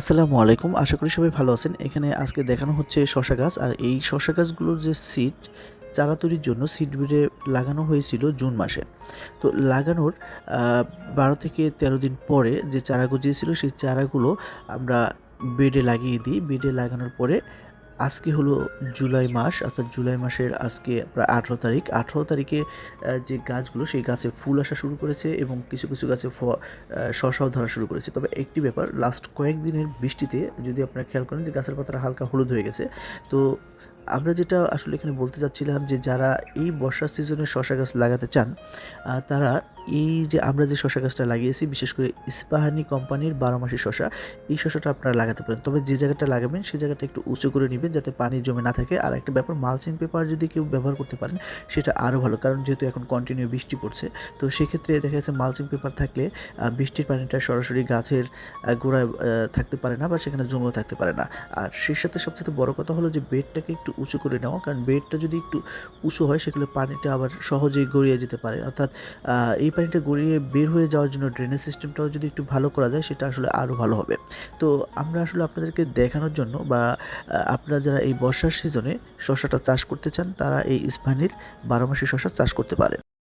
আসসালামু আলাইকুম। আশা করি সবাই ভালো আছেন। এখানে আজকে দেখানো হচ্ছে শশা গাছ। আর এই শশা গাছগুলোর যে সিড চারা তৈরির জন্য সিড বেডে লাগানো হয়েছিল জুন মাসে। তো লাগানোর বারো থেকে তেরো দিন পরে যে চারা গজিয়েছিল, সেই চারাগুলো আমরা বেডে লাগিয়ে দিই। বেডে লাগানোর পরে আজকে হলো জুলাই মাস, অর্থাৎ জুলাই মাসের আজকে প্রায় আঠেরো তারিখ। আঠেরো তারিখে যে গাছগুলো, সেই গাছে ফুল আসা শুরু করেছে এবং কিছু কিছু গাছে ফ শশাও ধরা শুরু করেছে। তবে একটি ব্যাপার লাস্ট কয়েকদিনের বৃষ্টিতে যদি আপনারা খেয়াল করেন যে গাছের পাতাটা হালকা হলুদ হয়ে গেছে, তো আমরা যেটা আসলে এখানে বলতে চাচ্ছিলাম যে যারা এই বর্ষার সিজনে শশা গাছ লাগাতে চান তারা এই যে আমরা যে শশা গাছটা লাগিয়েছি, বিশেষ করে ইস্পাহানি কোম্পানির বারো মাসি শশা এই শশাটা আপনারা লাগাতে পারেন। তবে যে জায়গাটা লাগাবেন সেই জায়গাটা একটু উঁচু করে নেবেন যাতে পানি জমে না থাকে। আর একটা ব্যাপার, মালচিং পেপার যদি কেউ ব্যবহার করতে পারেন, সেটা আরও ভালো। কারণ যেহেতু এখন কন্টিনিউ বৃষ্টি পড়ছে, তো সেক্ষেত্রে দেখা যাচ্ছে মালচিং পেপার থাকলে বৃষ্টির পানিটা সরাসরি গাছের গোড়ায় থাকতে পারে না বা সেখানে জমেও থাকতে পারে না। আর সেই সাথে সবচেয়ে বড় কথা হলো যে বেডটাকে একটু উঁচু করে নেওয়া, কারণ বেডটা যদি একটু উঁচু হয় সেগুলো পানিটা আবার সহজেই গড়িয়ে যেতে পারে। অর্থাৎ এই পানিটা গড়িয়ে বের হয়ে যাওয়ার জন্য ড্রেনেজ সিস্টেমটাও যদি একটু ভালো করা যায়, সেটা আসলে আরও ভালো হবে। তো আমরা আসলে আপনাদেরকে দেখানোর জন্য বা আপনারা যারা এই বর্ষার সিজনে শশাটা চাষ করতে চান, তারা এই স্পানির বারো মাসি শশা চাষ করতে পারেন